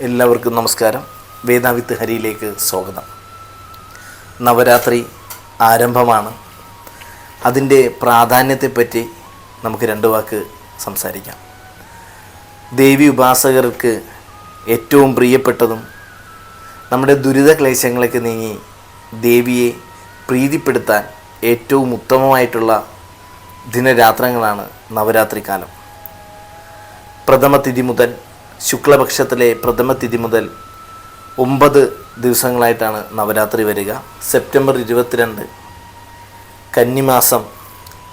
എല്ലാവർക്കും നമസ്കാരം. വേദാവിത്ത് ഹരിയിലേക്ക് സ്വാഗതം. നവരാത്രി ആരംഭമാണ്. അതിന്റെ പ്രാധാന്യത്തെപ്പറ്റി നമുക്ക് രണ്ട് വാക്ക് സംസാരിക്കാം. ദേവി ഉപാസകർക്ക് ഏറ്റവും പ്രിയപ്പെട്ടതും നമ്മുടെ ദുരിത ക്ലേശങ്ങളൊക്കെ നീങ്ങി ദേവിയെ പ്രീതിപ്പെടുത്താൻ ഏറ്റവും ഉത്തമമായിട്ടുള്ള ദിനരാത്രങ്ങളാണ് നവരാത്രി കാലം. പ്രഥമ തിഥി മുതൽ ശുക്ലപക്ഷത്തിലെ പ്രഥമ തിഥി മുതൽ ഒമ്പത് ദിവസങ്ങളായിട്ടാണ് നവരാത്രി വരിക. സെപ്റ്റംബർ ഇരുപത്തിരണ്ട് കന്നിമാസം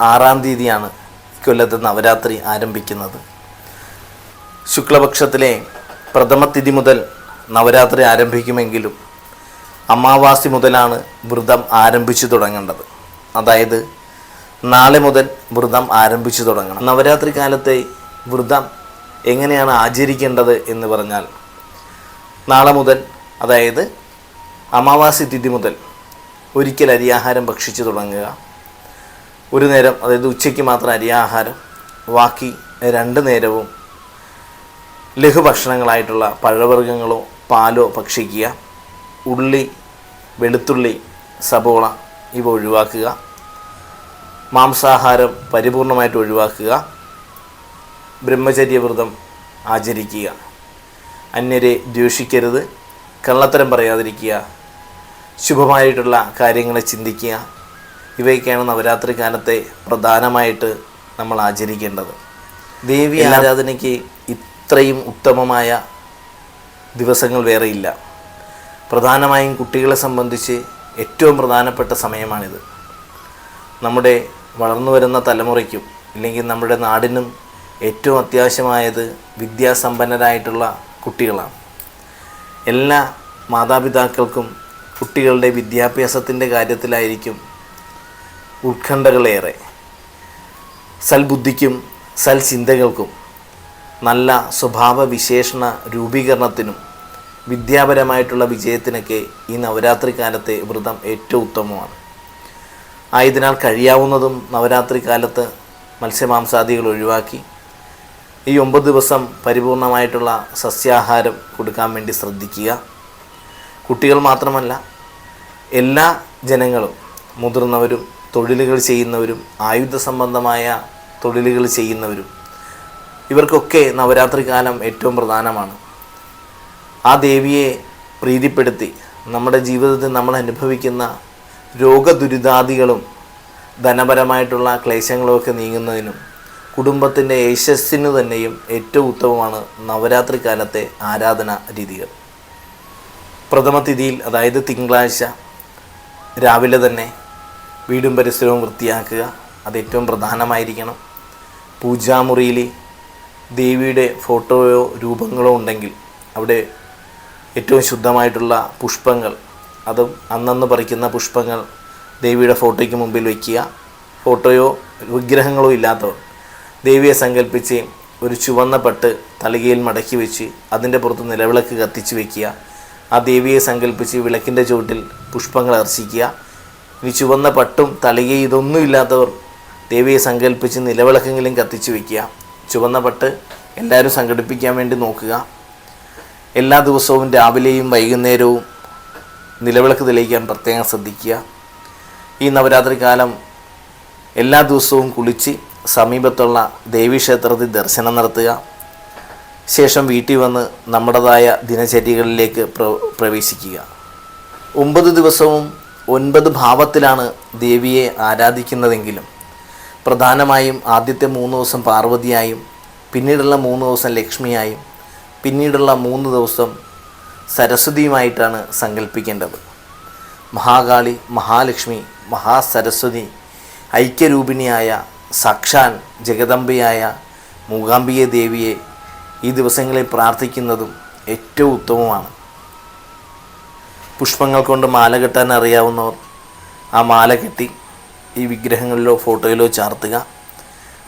ആറാം തീയതിയാണ് ഇക്കൊല്ലത്തെ നവരാത്രി ആരംഭിക്കുന്നത്. ശുക്ലപക്ഷത്തിലെ പ്രഥമ തിഥി മുതൽ നവരാത്രി ആരംഭിക്കുമെങ്കിലും അമാവാസി മുതലാണ് വ്രതം ആരംഭിച്ചു തുടങ്ങേണ്ടത്. അതായത് നാളെ മുതൽ വ്രതം ആരംഭിച്ചു തുടങ്ങണം. നവരാത്രി കാലത്തെ വ്രതം എങ്ങനെയാണ് ആചരിക്കേണ്ടത് എന്ന് പറഞ്ഞാൽ നാളെ മുതൽ അതായത് അമാവാസി തിഥി മുതൽ ഒരിക്കൽ അരിയാഹാരം ഭക്ഷിച്ചു തുടങ്ങുക. ഒരു നേരം അതായത് ഉച്ചയ്ക്ക് മാത്രം അരിയാഹാരം ബാക്കി രണ്ട് നേരവും ലഘുഭക്ഷണങ്ങളായിട്ടുള്ള പഴവർഗങ്ങളോ പാലോ ഭക്ഷിക്കുക. ഉള്ളി വെളുത്തുള്ളി സബോള ഇവ ഒഴിവാക്കുക. മാംസാഹാരം പരിപൂർണമായിട്ട് ഒഴിവാക്കുക. ബ്രഹ്മചര്യവ്രതം ആചരിക്കുക. അന്യരെ ദ്വേഷിക്കരുത് കള്ളത്തരം പറയാതിരിക്കുക ശുഭമായിട്ടുള്ള കാര്യങ്ങളെ ചിന്തിക്കുക. ഇവയൊക്കെയാണ് നവരാത്രി കാലത്തെ പ്രധാനമായിട്ട് നമ്മൾ ആചരിക്കേണ്ടത്. ദേവി ആരാധനയ്ക്ക് ഇത്രയും ഉത്തമമായ ദിവസങ്ങൾ വേറെയില്ല പ്രധാനമായും കുട്ടികളെ സംബന്ധിച്ച് ഏറ്റവും പ്രധാനപ്പെട്ട സമയമാണിത്. നമ്മുടെ വളർന്നു വരുന്ന തലമുറയ്ക്കും ഇല്ലെങ്കിൽ നമ്മുടെ നാടിനും ഏറ്റവും അത്യാവശ്യമായത് വിദ്യാസമ്പന്നരായിട്ടുള്ള കുട്ടികളാണ്. എല്ലാ മാതാപിതാക്കൾക്കും കുട്ടികളുടെ വിദ്യാഭ്യാസത്തിന്റെ കാര്യത്തിലായിരിക്കും ഉത്കണ്ഠകളേറെ. സൽബുദ്ധിക്കും സൽചിന്തകൾക്കും നല്ല സ്വഭാവ വിശേഷണ രൂപീകരണത്തിനും വിദ്യാപരമായിട്ടുള്ള വിജയത്തിനൊക്കെ ഈ നവരാത്രി കാലത്തെ വ്രതം ഏറ്റവും ഉത്തമമാണ്. ആയതിനാൽ കഴിയാവുന്നതും നവരാത്രി കാലത്ത് മത്സ്യമാംസാദികൾ ഒഴിവാക്കി ഈ ഒമ്പത് ദിവസം പരിപൂർണമായിട്ടുള്ള സസ്യാഹാരം കൊടുക്കാൻ വേണ്ടി ശ്രദ്ധിക്കുക. കുട്ടികൾ മാത്രമല്ല എല്ലാ ജനങ്ങളും മുതിർന്നവരും തൊഴിലുകൾ ചെയ്യുന്നവരും ആയുധ സംബന്ധമായ തൊഴിലുകൾ ചെയ്യുന്നവരും ഇവർക്കൊക്കെ നവരാത്രി കാലം ഏറ്റവും പ്രധാനമാണ്. ആ ദേവിയെ പ്രീതിപ്പെടുത്തി നമ്മുടെ ജീവിതത്തിൽ നമ്മൾ അനുഭവിക്കുന്ന രോഗദുരിതാദികളും ധനപരമായിട്ടുള്ള ക്ലേശങ്ങളുമൊക്കെ നീങ്ങുന്നതിനും കുടുംബത്തിന്റെ യശസ്സിന് തന്നെയും ഏറ്റവും ഉത്തമമാണ് നവരാത്രി കാലത്തെ ആരാധന രീതികൾ. പ്രഥമ തിഥിയിൽ അതായത് തിങ്കളാഴ്ച രാവിലെ തന്നെ വീടും പരിസരവും വൃത്തിയാക്കുക അത് ഏറ്റവും പ്രധാനമായിരിക്കണം. പൂജാമുറിയിൽ ദേവിയുടെ ഫോട്ടോയോ രൂപങ്ങളോ ഉണ്ടെങ്കിൽ അവിടെ ഏറ്റവും ശുദ്ധമായിട്ടുള്ള പുഷ്പങ്ങൾ അതും അന്നന്ന് പറിക്കുന്ന പുഷ്പങ്ങൾ ദേവിയുടെ ഫോട്ടോയ്ക്ക് മുമ്പിൽ വയ്ക്കുക ഫോട്ടോയോ വിഗ്രഹങ്ങളോ ഇല്ലാത്തവർ ദേവിയെ സങ്കല്പിച്ച് ഒരു ചുവന്ന പട്ട് തളികയിൽ മടക്കി വെച്ച് അതിന്റെ പുറത്ത് നിലവിളക്ക് കത്തിച്ച് വെക്കുക. ആ ദേവിയെ സങ്കല്പിച്ച് വിളക്കിന്റെ ചുവട്ടിൽ പുഷ്പങ്ങൾ അർച്ചിക്കുക. ഇനി ചുവന്ന പട്ടും തളികയും ഇതൊന്നും ഇല്ലാത്തവർ ദേവിയെ സങ്കല്പിച്ച് നിലവിളക്കെങ്കിലും കത്തിച്ച് വെക്കുക. ചുവന്ന പട്ട് എല്ലാവരും സംഘടിപ്പിക്കാൻ വേണ്ടി നോക്കുക. എല്ലാ ദിവസവും രാവിലെയും വൈകുന്നേരവും നിലവിളക്ക് തെളിയിക്കാൻ പ്രത്യേകം ശ്രദ്ധിക്കുക. ഈ നവരാത്രി കാലം എല്ലാ ദിവസവും കുളിച്ച് സമീപത്തുള്ള ദേവീക്ഷേത്രത്തിൽ ദർശനം നടത്തുക. ശേഷം വീട്ടിൽ വന്ന് നമ്മുടേതായ ദിനചര്യകളിലേക്ക് പ്ര പ്രവേശിക്കുക. ഒമ്പത് ദിവസവും ഒൻപത് ഭാവത്തിലാണ് ദേവിയെ ആരാധിക്കുന്നതെങ്കിലും. പ്രധാനമായും ആദ്യത്തെ മൂന്ന് ദിവസം പാർവതിയായും പിന്നീടുള്ള മൂന്ന് ദിവസം ലക്ഷ്മിയായും പിന്നീടുള്ള മൂന്ന് ദിവസം സരസ്വതിയുമായിട്ടാണ് സങ്കല്പിക്കേണ്ടത്. മഹാകാളി മഹാലക്ഷ്മി മഹാസരസ്വതി ഐക്യരൂപിണിയായ സാക്ഷാൽ ജഗദംബയായ മൂകാംബിക ദേവിയെ ഈ ദിവസങ്ങളിൽ പ്രാർത്ഥിക്കുന്നതും ഏറ്റവും ഉത്തമമാണ്. പുഷ്പങ്ങൾ കൊണ്ട് മാല കെട്ടാൻ അറിയാവുന്നവർ ആ മാല കെട്ടി ഈ വിഗ്രഹങ്ങളിലോ ഫോട്ടോയിലോ ചാർത്തുക.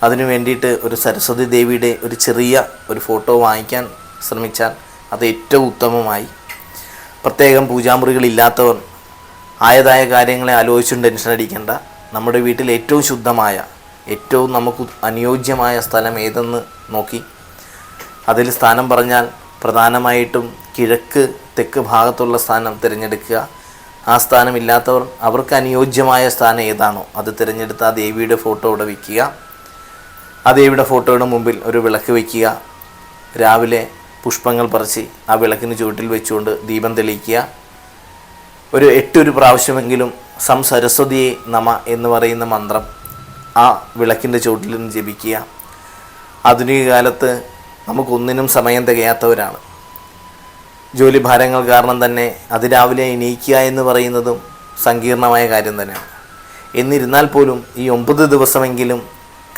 അതിനു വേണ്ടിയിട്ട് ഒരു സരസ്വതി ദേവിയുടെ ഒരു ചെറിയ ഒരു ഫോട്ടോ വാങ്ങിക്കാൻ ശ്രമിച്ചാൽ അത് ഏറ്റവും ഉത്തമമായി. പ്രത്യേകം പൂജാമുറികളില്ലാത്തവർ ആയതായ കാര്യങ്ങളെ ആലോചിച്ചും ടെൻഷൻ അടിക്കേണ്ട. നമ്മുടെ വീട്ടിൽ ഏറ്റവും ശുദ്ധമായ ഏറ്റവും നമുക്ക് അനുയോജ്യമായ സ്ഥലം ഏതെന്ന് നോക്കി. അതിൽ സ്ഥാനം പറഞ്ഞാൽ പ്രധാനമായിട്ടും കിഴക്ക് തെക്ക് ഭാഗത്തുള്ള സ്ഥാനം തിരഞ്ഞെടുക്കുക. ആ സ്ഥാനം ഇല്ലാത്തവർ അവർക്ക് അനുയോജ്യമായ സ്ഥാനം ഏതാണോ അത് തിരഞ്ഞെടുത്ത് ആ ദേവിയുടെ ഫോട്ടോ ഇവിടെ വയ്ക്കുക ആ ദേവിയുടെ ഫോട്ടോയുടെ മുമ്പിൽ ഒരു വിളക്ക് വയ്ക്കുക രാവിലെ പുഷ്പങ്ങൾ പറിച്ച് ആ വിളക്കിന് ചുവട്ടിൽ വെച്ചുകൊണ്ട് ദീപം തെളിയിക്കുക. ഒരു എട്ടൊരു പ്രാവശ്യമെങ്കിലും സം സരസ്വതിയെ നമ എന്ന് പറയുന്ന മന്ത്രം ആ വിളക്കിന്റെ ചുവട്ടിൽ നിന്ന് ജപിക്കുക. ആധുനിക കാലത്ത് നമുക്കൊന്നിനും സമയം തികയാത്തവരാണ്. ജോലി ഭാരങ്ങൾ കാരണം തന്നെ അതിരാവിലെ എണീക്കുക എന്ന് പറയുന്നതും സങ്കീർണമായ കാര്യം തന്നെയാണ്. എന്നിരുന്നാൽ പോലും ഈ ഒമ്പത് ദിവസമെങ്കിലും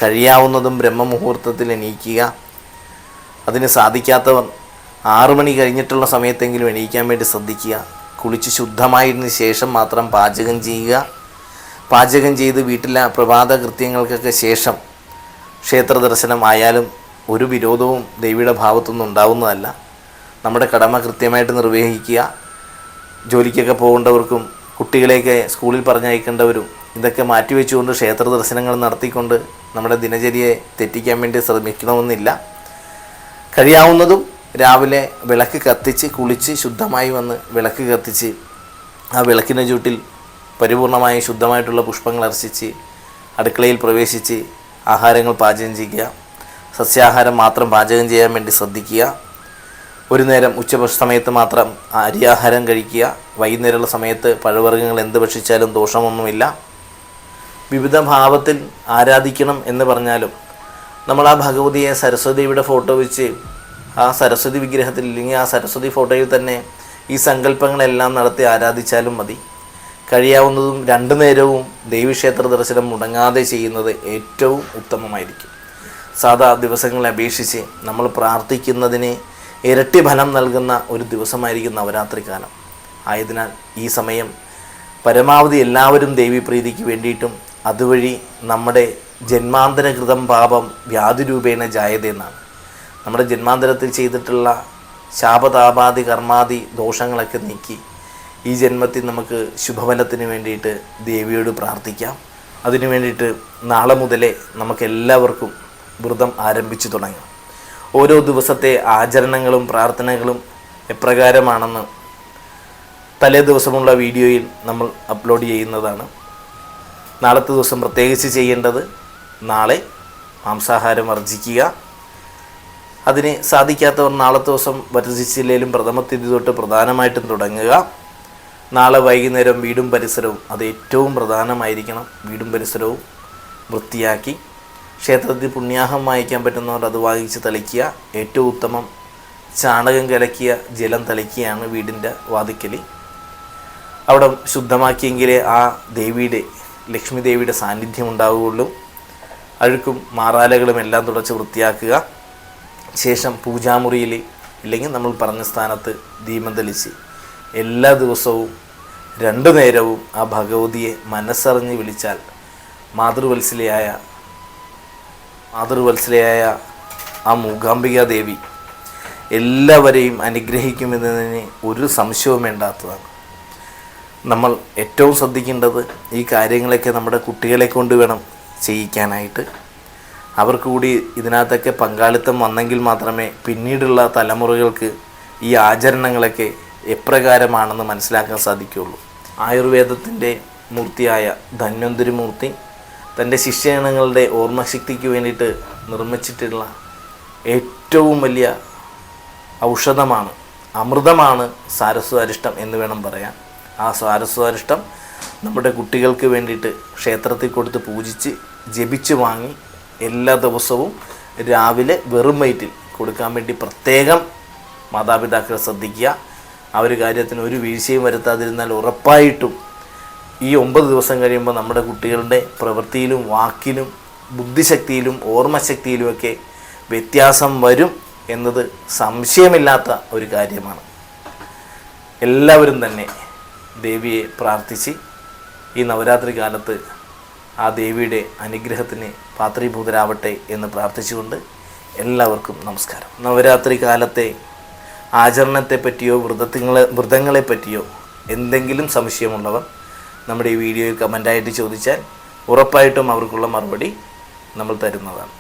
കഴിയാവുന്നതും ബ്രഹ്മമുഹൂർത്തത്തിൽ എണീക്കുക. അതിന് സാധിക്കാത്തവർ ആറു മണി കഴിഞ്ഞിട്ടുള്ള സമയത്തെങ്കിലും എണീക്കാൻ വേണ്ടി ശ്രദ്ധിക്കുക. കുളിച്ച് ശുദ്ധമായതിനു ശേഷം മാത്രം പാചകം ചെയ്യുക. പാചകം ചെയ്ത് വീട്ടിലെ പ്രഭാത കൃത്യങ്ങൾക്കൊക്കെ ശേഷം ക്ഷേത്ര ദർശനമായാലും ഒരു വിരോധവും ദേവിയുടെ ഭാവത്തൊന്നും ഉണ്ടാവുന്നതല്ല. നമ്മുടെ കടമ കൃത്യമായിട്ട് നിർവഹിക്കുക. ജോലിക്കൊക്കെ പോകേണ്ടവർക്കും കുട്ടികളെയൊക്കെ സ്കൂളിൽ പറഞ്ഞയക്കേണ്ടവരും ഇതൊക്കെ മാറ്റിവെച്ചുകൊണ്ട് ക്ഷേത്ര ദർശനങ്ങൾ നടത്തിക്കൊണ്ട് നമ്മുടെ ദിനചര്യയെ തെറ്റിക്കാൻ വേണ്ടി ശ്രമിക്കണമെന്നില്ല. കഴിയാവുന്നതും രാവിലെ വിളക്ക് കത്തിച്ച് കുളിച്ച് ശുദ്ധമായി വന്ന് വിളക്ക് കത്തിച്ച് ആ വിളക്കിന്റെ ചൂട്ടിൽ പരിപൂർണമായി ശുദ്ധമായിട്ടുള്ള പുഷ്പങ്ങൾ അർച്ചിച്ച് അടുക്കളയിൽ പ്രവേശിച്ച് ആഹാരങ്ങൾ പാചകം ചെയ്യുക സസ്യാഹാരം മാത്രം പാചകം ചെയ്യാൻ വേണ്ടി ശ്രദ്ധിക്കുക ഒരു നേരം ഉച്ചഭക്ഷ സമയത്ത് മാത്രം അരിയാഹാരം കഴിക്കുക വൈകുന്നേരമുള്ള സമയത്ത് പഴവർഗങ്ങൾ എന്ത് ഭക്ഷിച്ചാലും ദോഷമൊന്നുമില്ല. വിവിധ ഭാവത്തിൽ ആരാധിക്കണം എന്ന് പറഞ്ഞാലും നമ്മൾ ആ ഭഗവതിയെ സരസ്വതിയുടെ ഫോട്ടോ വെച്ച് ആ സരസ്വതി വിഗ്രഹത്തിൽ ഇല്ലെങ്കിൽ ആ സരസ്വതി ഫോട്ടോയിൽ തന്നെ ഈ സങ്കല്പങ്ങളെല്ലാം നടത്തി ആരാധിച്ചാലും മതി. കഴിയാവുന്നതും രണ്ടു നേരവും ദേവീക്ഷേത്ര ദർശനം മുടങ്ങാതെ ചെയ്യുന്നത് ഏറ്റവും ഉത്തമമായിരിക്കും. സാധാ ദിവസങ്ങളെ അപേക്ഷിച്ച് നമ്മൾ പ്രാർത്ഥിക്കുന്നതിന് ഇരട്ടി ഫലം നൽകുന്ന ഒരു ദിവസമായിരിക്കും നവരാത്രി കാലം. ആയതിനാൽ ഈ സമയം പരമാവധി എല്ലാവരും ദേവീപ്രീതിക്ക് വേണ്ടിയിട്ടും അതുവഴി നമ്മുടെ ജന്മാന്തരകൃതം പാപം വ്യാധിരൂപേണ രൂപേണ എന്നാണ് നമ്മുടെ ജന്മാന്തരത്തിൽ ചെയ്തിട്ടുള്ള ശാപതാപാദി കർമാദി ദോഷങ്ങളൊക്കെ നീക്കി ഈ ജന്മത്തിൽ നമുക്ക് ശുഭഫലത്തിന് വേണ്ടിയിട്ട് ദേവിയോട് പ്രാർത്ഥിക്കാം. അതിനു വേണ്ടിയിട്ട് നാളെ മുതലേ നമുക്കെല്ലാവർക്കും വ്രതം ആരംഭിച്ചു തുടങ്ങാം. ഓരോ ദിവസത്തെ ആചരണങ്ങളും പ്രാർത്ഥനകളും എപ്രകാരമാണെന്ന് തലേ ദിവസമുള്ള വീഡിയോയിൽ നമ്മൾ അപ്ലോഡ് ചെയ്യുന്നതാണ്. നാളത്തെ ദിവസം പ്രത്യേകിച്ച് ചെയ്യേണ്ടത് നാളെ മാംസാഹാരം വർജിക്കുക അതിന് സാധിക്കാത്തവർ നാളത്തെ ദിവസം വർജിച്ചില്ലെങ്കിലും പ്രഥമ തിഥി തൊട്ട് പ്രധാനമായിട്ടും തുടങ്ങുക. നാളെ വൈകുന്നേരം വീടും പരിസരവും അത് ഏറ്റവും പ്രധാനമായിരിക്കണം. വീടും പരിസരവും വൃത്തിയാക്കി ക്ഷേത്രത്തിൽ പുണ്യാഹം വാങ്ങിക്കാൻ പറ്റുന്നവർ അത് വാങ്ങിച്ച് തളിക്കുക. ഏറ്റവും ഉത്തമം ചാണകം കലക്കിയ ജലം തളിക്കുകയാണ് വീടിന്റെ വാതിക്കൽ അവിടെ ശുദ്ധമാക്കിയെങ്കിലേ ആ ദേവിയുടെ ലക്ഷ്മി ദേവിയുടെ സാന്നിധ്യം ഉണ്ടാവുകയുള്ളൂ. അഴുക്കും മാറാലകളും എല്ലാം തുടച്ച് വൃത്തിയാക്കുക. ശേഷം പൂജാമുറിയിൽ ഇല്ലെങ്കിൽ നമ്മൾ പറഞ്ഞ സ്ഥാനത്ത് ദീപം തെളിച്ച് എല്ലാ ദിവസവും രണ്ടു നേരവും ആ ഭഗവതിയെ മനസ്സറിഞ്ഞ് വിളിച്ചാൽ മാതൃവത്സലയായ മാതൃവത്സലയായ ആ മൂകാംബിക ദേവി എല്ലാവരെയും അനുഗ്രഹിക്കുമെന്നതിന് ഒരു സംശയവും വേണ്ടാത്തതാണ്. നമ്മൾ ഏറ്റവും ശ്രദ്ധിക്കേണ്ടത് ഈ കാര്യങ്ങളൊക്കെ നമ്മുടെ കുട്ടികളെ കൊണ്ട് വേണം ചെയ്യിക്കാനായിട്ട്. അവർക്ക് കൂടി ഇതിനകത്തൊക്കെ പങ്കാളിത്തം വന്നെങ്കിൽ മാത്രമേ പിന്നീടുള്ള തലമുറകൾക്ക് ഈ ആചരണങ്ങളൊക്കെ എപ്രകാരമാണെന്ന് മനസ്സിലാക്കാൻ സാധിക്കുകയുള്ളൂ. ആയുർവേദത്തിന്റെ മൂർത്തിയായ ധന്വന്തരി മൂർത്തി തന്റെ ശിഷ്യഗണങ്ങളുടെ ഓർമ്മശക്തിക്ക് വേണ്ടിയിട്ട് നിർമ്മിച്ചിട്ടുള്ള ഏറ്റവും വലിയ ഔഷധമാണ് അമൃതമാണ് സാരസ്വാരിഷ്ടം എന്ന് വേണം പറയാൻ. ആ സാരസ്വാരിഷ്ടം നമ്മുടെ കുട്ടികൾക്ക് വേണ്ടിയിട്ട് ക്ഷേത്രത്തിൽ കൊടുത്ത് പൂജിച്ച് ജപിച്ച് വാങ്ങി എല്ലാ ദിവസവും രാവിലെ വെറും വയറ്റിൽ കൊടുക്കാൻ വേണ്ടി പ്രത്യേകം മാതാപിതാക്കൾ ശ്രദ്ധിക്കുക. ആ ഒരു കാര്യത്തിന് ഒരു വീഴ്ചയും വരുത്താതിരുന്നാൽ ഉറപ്പായിട്ടും ഈ ഒമ്പത് ദിവസം കഴിയുമ്പോൾ നമ്മുടെ കുട്ടികളുടെ പ്രവൃത്തിയിലും വാക്കിലും ബുദ്ധിശക്തിയിലും ഓർമ്മശക്തിയിലുമൊക്കെ വ്യത്യാസം വരും എന്നത് സംശയമില്ലാത്ത ഒരു കാര്യമാണ്. എല്ലാവരും തന്നെ ദേവിയെ പ്രാർത്ഥിച്ച് ഈ നവരാത്രി കാലത്ത് ആ ദേവിയുടെ അനുഗ്രഹത്തിന് പാത്രീഭൂതരാവട്ടെ എന്ന് പ്രാർത്ഥിച്ചുകൊണ്ട് എല്ലാവർക്കും നമസ്കാരം. നവരാത്രി കാലത്തെ ആചരണത്തെ പറ്റിയോ വ്രതത്തിങ്ങളെ വൃദ്ധങ്ങളെ പറ്റിയോ എന്തെങ്കിലും സംശയമുള്ളവർ നമ്മുടെ ഈ വീഡിയോയിൽ കമന്റായിട്ട് ചോദിച്ചാൽ ഉറപ്പായിട്ടും അവർക്കുള്ള മറുപടി നമ്മൾ തരുന്നതാണ്.